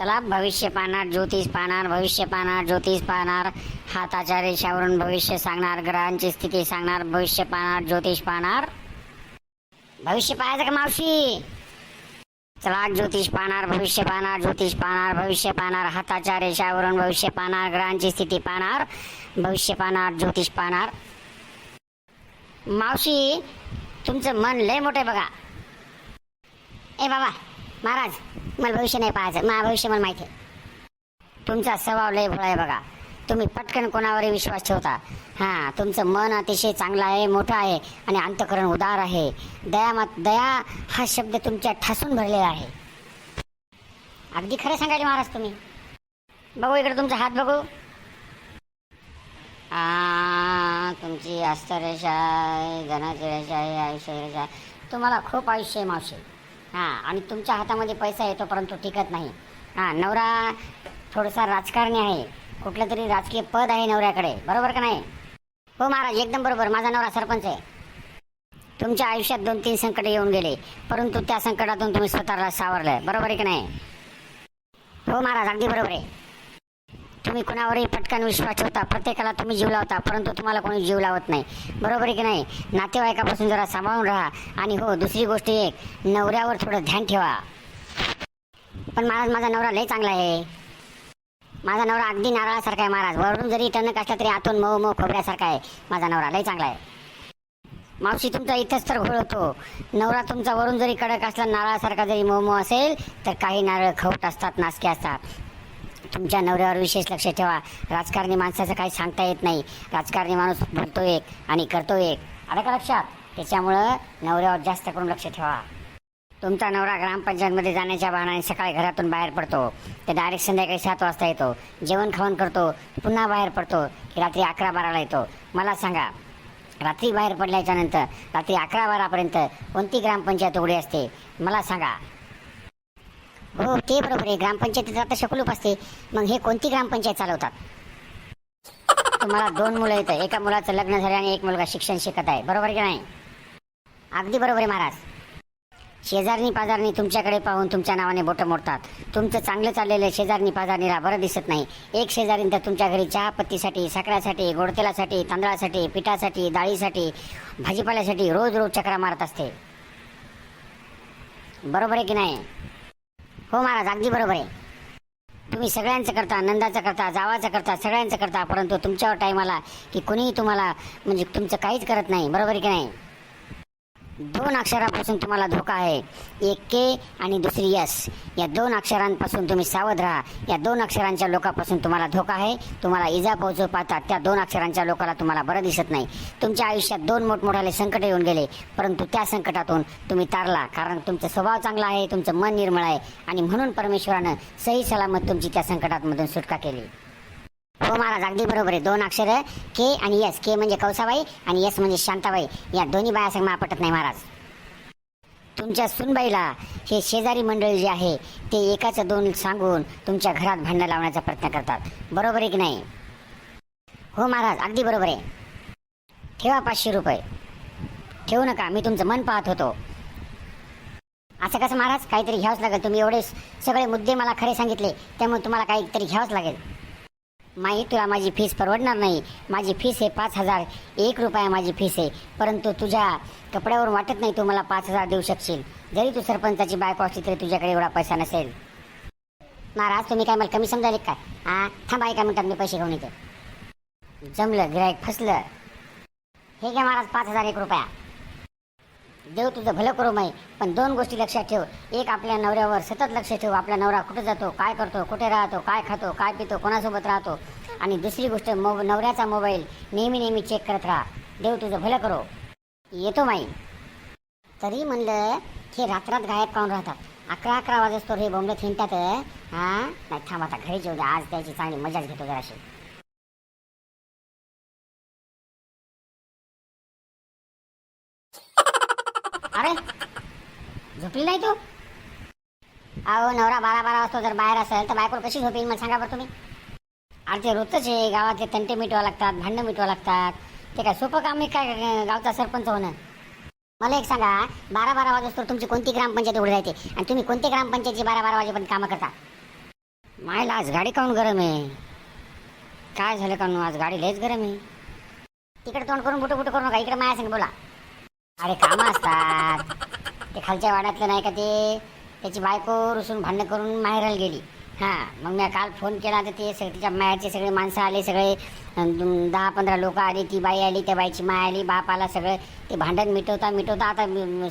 चला भविष्य पाहणार ज्योतिष पाहणार भविष्य पाहणार ज्योतिष पाहणार हाताच्या रेषावरून भविष्य सांगणार ग्रहांची स्थिती सांगणार भविष्य पाहणार ज्योतिष पाहणार. भविष्य पाहायचं का मावशी? चला ज्योतिष पाहणार भविष्य पाहणार ज्योतिष पाहणार भविष्य पाहणार हाताच्या रेषावरून भविष्य पाहणार ग्रहांची स्थिती पाहणार भविष्य पाहणार ज्योतिष पाहणार. मावशी तुमचं मन लय मोठं आहे बघा. ए बाबा महाराज मला भविष्य नाही पाहायचं. मला भविष्य मला माहिती आहे. तुमचा स्वभाव लय भोळा आहे बघा. तुम्ही पटकन कोणावरही विश्वास ठेवता. हां तुमचं मन अतिशय चांगलं आहे मोठं आहे आणि अंतकरण उदार आहे. दया मत दया हा शब्द तुमच्या ठासून भरलेला आहे. अगदी खरं सांगायचे महाराज तुम्ही. बघू इकडे तुमचा हात बघू. तुमची अस्तरेषा आहे धनाची रेषा आहे आयुष्य रेषा आहे तुम्हाला खूप आयुष्य आहे मावशी. हां आणि तुमच्या हातामध्ये पैसा येतो परंतु टिकत नाही. हां नवरा थोडासा राजकारणी आहे. कुठलं तरी राजकीय पद आहे नवऱ्याकडे. बरोबर का नाही? हो महाराज एकदम बरोबर. माझा नवरा सरपंच आहे. तुमच्या आयुष्यात दोन तीन संकट येऊन गेले परंतु त्या संकटातून तुम्ही स्वतःला सावरलं. बरोबर आहे की नाही? हो महाराज अगदी बरोबर आहे. तुम्ही कुणावरही पटकन विश्वास ठेवता प्रत्येकाला तुम्ही जीव लावता परंतु तुम्हाला कोणी जीव लावत नाही. बरोबर आहे की नाही? नातेवाईकापासून जरा सांभाळून राहा. आणि हो दुसरी गोष्ट एक नवऱ्यावर थोडं ध्यान ठेवा. पण महाराज माझा नवरा लय चांगला आहे. माझा नवरा अगदी नारळासारखा आहे महाराज. वरून जरी टणक असला तरी आतून मऊ मऊ खोबऱ्यासारखा आहे. माझा नवरा लय चांगला आहे. मावशी तुमचा इथंच तर घोळ होतो नवरा तुमचा वरून जरी कडक असला नारळासारखा जरी मऊ मऊ असेल तर काही नारळ खवट असतात नासके असतात. तुमच्या नवऱ्यावर विशेष लक्ष ठेवा. राजकारणी माणसाचं काही सांगता येत नाही. राजकारणी माणूस बोलतो एक आणि करतो एक. आलं का लक्षात? त्याच्यामुळं नवऱ्यावर जास्त करून लक्ष ठेवा. तुमचा नवरा ग्रामपंचायतमध्ये जाण्याच्या बहाण्याने सकाळी घरातून बाहेर पडतो. ते डायरेक्ट संध्याकाळी सात वाजता येतो. जेवण खावण करतो. पुन्हा बाहेर पडतो. की रात्री अकरा बाराला येतो. मला सांगा रात्री बाहेर पडल्याच्यानंतर रात्री अकरा बारापर्यंत कोणती ग्रामपंचायत उघडी असते? मला सांगा. हो ते बरोबर आहे. ग्रामपंचायतीत आता शकलूप असते. मग हे कोणती ग्रामपंचायत चालवतात? तुम्हाला दोन मुलं येतं एका मुलाचं लग्न झालं आणि एक मुलगा शिक्षण शिकत आहे. बरोबर आहे की नाही? अगदी बरोबर आहे महाराज. शेजारनी पाजारनी तुमच्याकडे पाहून तुमच्या नावाने बोटं मोडतात. तुमचं चांगलं चाललेलं शेजारनी पाजारणीला बरं दिसत नाही. एक शेजारीन तर तुमच्या घरी चहापत्तीसाठी साखरासाठी गोडतेलासाठी तांदळासाठी पिठासाठी डाळीसाठी भाजीपाल्यासाठी रोज रोज चक्रा मारत असते. बरोबर आहे की नाही? हो महाराज अगदी बरोबर आहे. तुम्ही सगळ्यांचं करता नंदाचं करता जावाचं करता सगळ्यांचं करता परंतु तुमच्यावर टाईम आला की कुणीही तुम्हाला म्हणजे तुमचं काहीच करत नाही. बरोबर आहे की नाही? दोन अक्षरापासून तुम्हाला धोका आहे. एक के आणि दुसरी यस या दोन अक्षरांपासून तुम्ही सावध राहा. या दोन अक्षरांच्या लोकापासून तुम्हाला धोका आहे. तुम्हाला इजा पोहोचू पाहतात. त्या दोन अक्षरांच्या लोकाला तुम्हाला बरं दिसत नाही. तुमच्या आयुष्यात दोन मोठमोठाले संकट येऊन गेले परंतु त्या संकटातून तुम्ही तारला कारण तुमचा स्वभाव चांगला आहे तुमचं मन निर्मळ आहे आणि म्हणून परमेश्वरानं सही सलामत तुमची त्या संकटातमधून सुटका केली. हो महाराज अगदी बरोबर आहे. दोन अक्षर के आणि यस. के म्हणजे कौसाबाई आणि यस म्हणजे शांताबाई. या दोन्ही बाया संग पटत नाही महाराज. तुमच्या सुनबाईला हे शेजारी मंडळ जे आहे ते एकाचं दोन सांगून तुमच्या घरात भांडण लावण्याचा प्रयत्न करतात. बरोबर आहे की नाही? हो महाराज अगदी बरोबर आहे. ठेवा पाचशे रुपये. ठेवू नका मी तुमचं मन पाहत होतो. असं कसं महाराज? काहीतरी घ्यावंच लागेल. तुम्ही एवढे सगळे मुद्दे मला खरे सांगितले त्यामुळे तुम्हाला काहीतरी घ्यावंच लागेल. माही तुला माझी फीस परवडणार नाही. माझी फीस आहे पाच हजार. एक रुपया माझी फीस आहे. परंतु तुझ्या कपड्यावर वाटत नाही तू मला पाच हजार देऊ शकशील. जरी तू सरपंचाची बायको असली तरी तुझ्याकडे एवढा पैसा नसेल. महाराज तुम्ही काय मला कमी समजायले काय? हा? थांबा एका मिनिटात मी पैसे घेऊन येते. जमलं गिरायक फसलं. हे घ्या महाराज पाच हजार एक रुपया. देव तुझं भलं करू माई पण दोन गोष्टी लक्षात ठेव. एक आपल्या नवऱ्यावर सतत लक्ष ठेव. आपला नवरा कुठे जातो काय करतो कुठे राहतो काय खातो काय पितो कोणासोबत राहतो. आणि दुसरी गोष्ट मो नवऱ्याचा मोबाईल नेहमी नेहमी चेक करत राहा. देव तुझं भलं करो. येतो माई. तरी म्हणलं हे रात्रात गायब काऊन राहतात? अकरा अकरा वाजता हे बोंबले थिंडतात हां? नाही थांब आता घरी जेवढे आज त्याची चांगली मजाच घेतो जराशी अरे झोपली नाही तू? अहो नवरा बारा बारा वाजता जर बाहेर असेल तर बायकोर कशी झोपेल मला सांगा बरं तुम्ही? अरे ते रोजच आहे गावातले तंटे मिटवा लागतात भांडणं मिटवा लागतात. ते काय सोपं काम आहे काय गावचा सरपंच होणं? मला एक सांगा बारा बारा वाजता तुमची कोणती ग्रामपंचायत उघडी राहते? आणि तुम्ही कोणत्या ग्रामपंचायतची बारा बारा वाजेपर्यंत कामं करता? मायला आज गाडी काऊन गरम आहे? काय झालं का आज गाडी लयच गरम आहे. तिकडे तोंड करून बुटं बुटं करू नका इकडे माया सांग बोला. अरे कामं असतात. ते खालच्या वाड्यातलं नाही का ते त्याची बायको रुसून भांडणं करून माहेराला गेली. हां मग मी काल फोन केला तर ते सगळे तिच्या मायाचे सगळे माणसं आले सगळे दहा पंधरा लोक आली ती बाई आली त्या बाईची माय आली बाप आला सगळं ते भांडण मिटवता मिटवता आता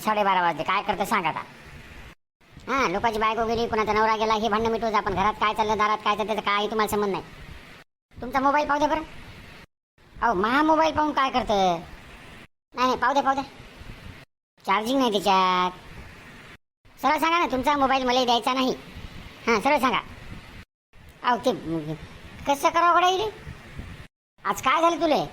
साडेबारा वाजले. काय करतं सांग आता. हां लोकांची बायको गेली कुणाचा नवरा गेला हे भांडण मिटवतं आपण घरात काय चाललं दारात काय चाललं त्याचं काही तुम्हाला संबंध नाही. तुमचा मोबाईल पाहू द्या बरं. अहो महा मोबाईल पाहून काय करतं? नाही नाही पाहू द्या पाहू द्या. चार्जिंग नाही त्याच्यात. सरळ सांगा ना तुमचा मोबाईल मला द्यायचा नाही. हां सरळ सांगा. अहो ते कसं करावं गड्या इले? आज काय झालं तुले?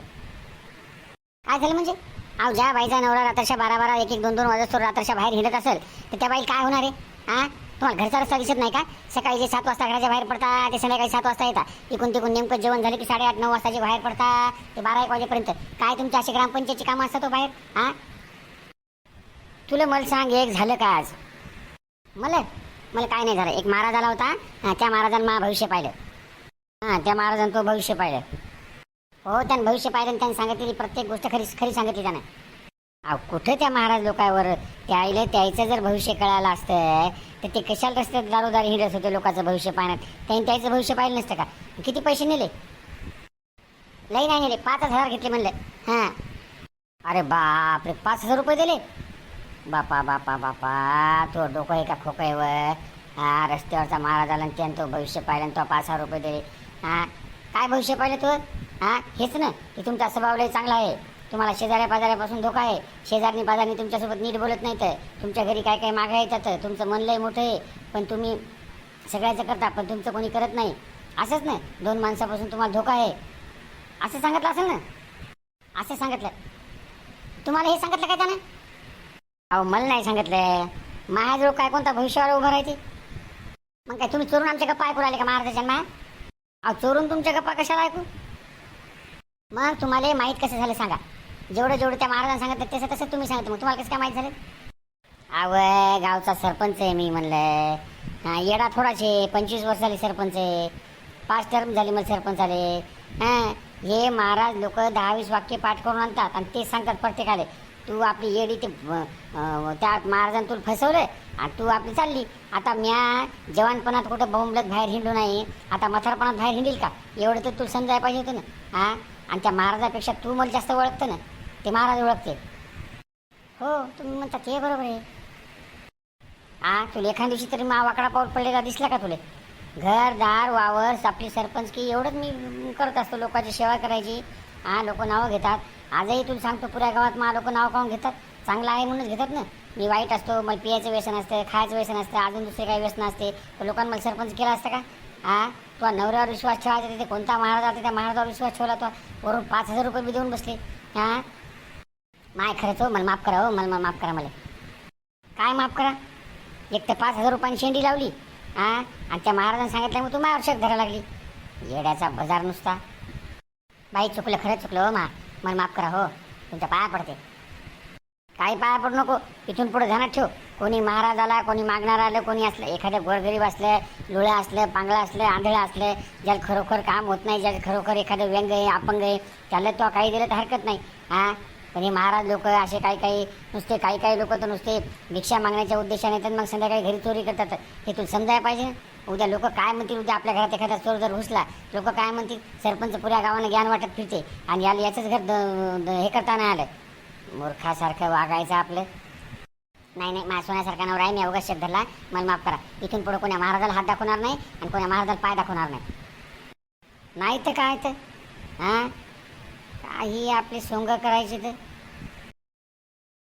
काय झालं म्हणजे? अहो ज्या बाईचा नवरा रात्रशा बारा बारा एक एक दोन दोन वाजता रात्रशा बाहेर हिंडत असेल तर त्या बाई काय होणार आहे? हां? तुम्हाला घरचा रस्ता दिसत नाही का? सकाळी जे सात वाजता घराच्या बाहेर पडता ते संध्याकाळी सात वाजता येतात. इकून तिकून नेमकं जेवण झालं की साडेआठ नऊ वाजताचे बाहेर पडता ते बारा एक वाजेपर्यंत. काय तुमच्या असे ग्रामपंचायतची कामं असतात तो बाहेर? हां? तुला मला सांग एक झालं का आज? मला? मला काय नाही झालं. एक महाराज आला होता त्या महाराजांना मा भविष्य पाहिलं. हां त्या महाराजांनी तो भविष्य पाहिलं. हो त्यानं भविष्य पाहिलं आणि त्यानं सांगितलेली प्रत्येक गोष्ट खरी खरी सांगितली त्यानं. अहो कुठं त्या महाराज लोकांवर? त्याईलं त्याचं जर भविष्य कळालं असतं तर ते कशाला रस्त्यात दारोदारी हिंडत होते लोकांचं भविष्य पाहण्यात? त्यांनी त्याचं भविष्य पाहिलं नसतं का? किती पैसे नेले? लई नाही नेले. पाच हजार घेतले म्हणलं. हां. अरे बापरे पाच हजार रुपये दिले? बापा बापा बापा तो डोकं आहे का खोकं आहे हा रस्त्यावरचा महाराज आला आणि त्यानं तो भविष्य पाहिलं तो पाच हजार रुपये दिले. हा काय भविष्य पाहिलं तू? हा हेच ना की तुमचा स्वभाव लय चांगला आहे. तुम्हाला शेजाऱ्या पाजाऱ्यापासून धोका आहे. शेजारनी पाजारनी तुमच्यासोबत नीट बोलत नाही तर तुमच्या घरी काय काय मागं येतात? तुमचं मन लय मोठं आहे. पण तुम्ही सगळ्याचं करता पण तुमचं कोणी करत नाही. असंच ना दोन माणसापासून तुम्हाला धोका आहे. असं सांगितलं असेल ना? असं सांगितलं. तुम्हाला हे सांगितलं काय त्यानं? अहो मला नाही सांगितलं. महाजवळ काय कोणता भविष्यावर उभं राहते मग काय तुम्ही चोरून आमच्या गप्पा ऐकू आले का महाराजाच्या माया? अहो चोरून तुमच्या गप्पा कशाला ऐकू? मग तुम्हाला माहीत कसं झालं सांगा. जेवढं जेवढं त्या महाराजांना सांगितलं तसं तसं तुम्ही सांगितलं. मग तुम्हाला कसं काय माहीत झालं? अव गावचा सरपंच आहे मी म्हणलं. येडा थोडाचे पंचवीस वर्ष झाली सरपंच आहे. पाच टर्म झाली मला सरपंच आले हां हे महाराज लोक दहा वीस वाक्य पाठ करून आणतात आणि ते सांगतात प्रत्येकाले. तू आपली येडी ते त्या महाराजांनी तुला फसवलं आणि तू आपली चालली. आता म्या जवानपणात कुठं बोंबलत बाहेर हिंडू नाही. आता मथारपणात बाहेर हिंडील का? एवढं तर तुला समजायला पाहिजे होतं ना. हां? आणि त्या महाराजापेक्षा तू मला जास्त ओळखतं ना. ते महाराज ओळखते. हो तुम्ही म्हणता ते बरोबर आहे. हा तुला एखाद्या दिवशी तरी मा वाकडा पाऊल पडलेला दिसला का तुला? घर दार वावर आपली सरपंच की एवढंच मी करत असतो लोकांची सेवा करायची. हा लोक नावं घेतात. आजही तुला सांगतो पुऱ्या गावात मा लोक नाव काऊन घेतात? चांगलं आहे म्हणूनच घेतात ना. मी वाईट असतो मला पियाचं व्यसन असतं खायचं व्यसन असतं अजून दुसरे काही व्यसन असते. लोकांना मला सरपंच केला असतं का? हा? तुला नवऱ्यावर विश्वास ठेवायचा तिथे कोणता महाराज आता त्या महाराजावर विश्वास ठेवला तो वरून पाच हजार रुपये बी देऊन बसले. हा? माय खरंच हो मला माफ करा हो मला मला माफ करा मला. काय माफ करा? एक तर पाच हजार रुपयांनी शेंडी लावली. हा? आणि त्या महाराजांनी सांगितल्यामुळे तू माझ्यावर शक धरा लागली. येड्याचा बाजार नुसता. बाई चुकलं खरंच चुकलं हो मा. मला माफ करा हो. तुमच्या पाया पडते. काही पाया पडू नको इथून पुढे ध्यानात ठेव. कोणी महाराज आला कोणी मागणार आलं कोणी असलं एखादं गोरगरीब असलं लुळं असलं पांगळं असलं आंधळं असलं ज्याला खरोखर काम होत नाही ज्याला खरोखर एखादं व्यंग आहे अपंग आहे त्याला तो काही दिलं तर हरकत नाही हां? पण हे महाराज लोक असे काही काही नुसते काही काही लोक तर नुसते भिक्षा मागण्याच्या उद्देशाने तर मग संध्याकाळी घरी चोरी करतात. हे तुला समजायला पाहिजे? ना. उद्या लोक काय म्हणतील? उद्या आपल्या घरात एखादा चोर जर घुसला लोक काय म्हणतील? सरपंच पुऱ्या गावानं ज्ञान वाटत फिरते आणि याला याचंच घर द- द- हे करता नाही आलं मूर्खासारखं वागायचं आपलं. नाही नाही माझ्या सोन्यासारखा नवरा आहे मी अवघड शब्द धरला मला माफ करा. इथून पुढे कोण्या महाराजाला हात दाखवणार नाही आणि कोण्या महाराजाला पाय दाखवणार नाही. नाही तर काय तर? हां? काही आपली सोंग करायची तर?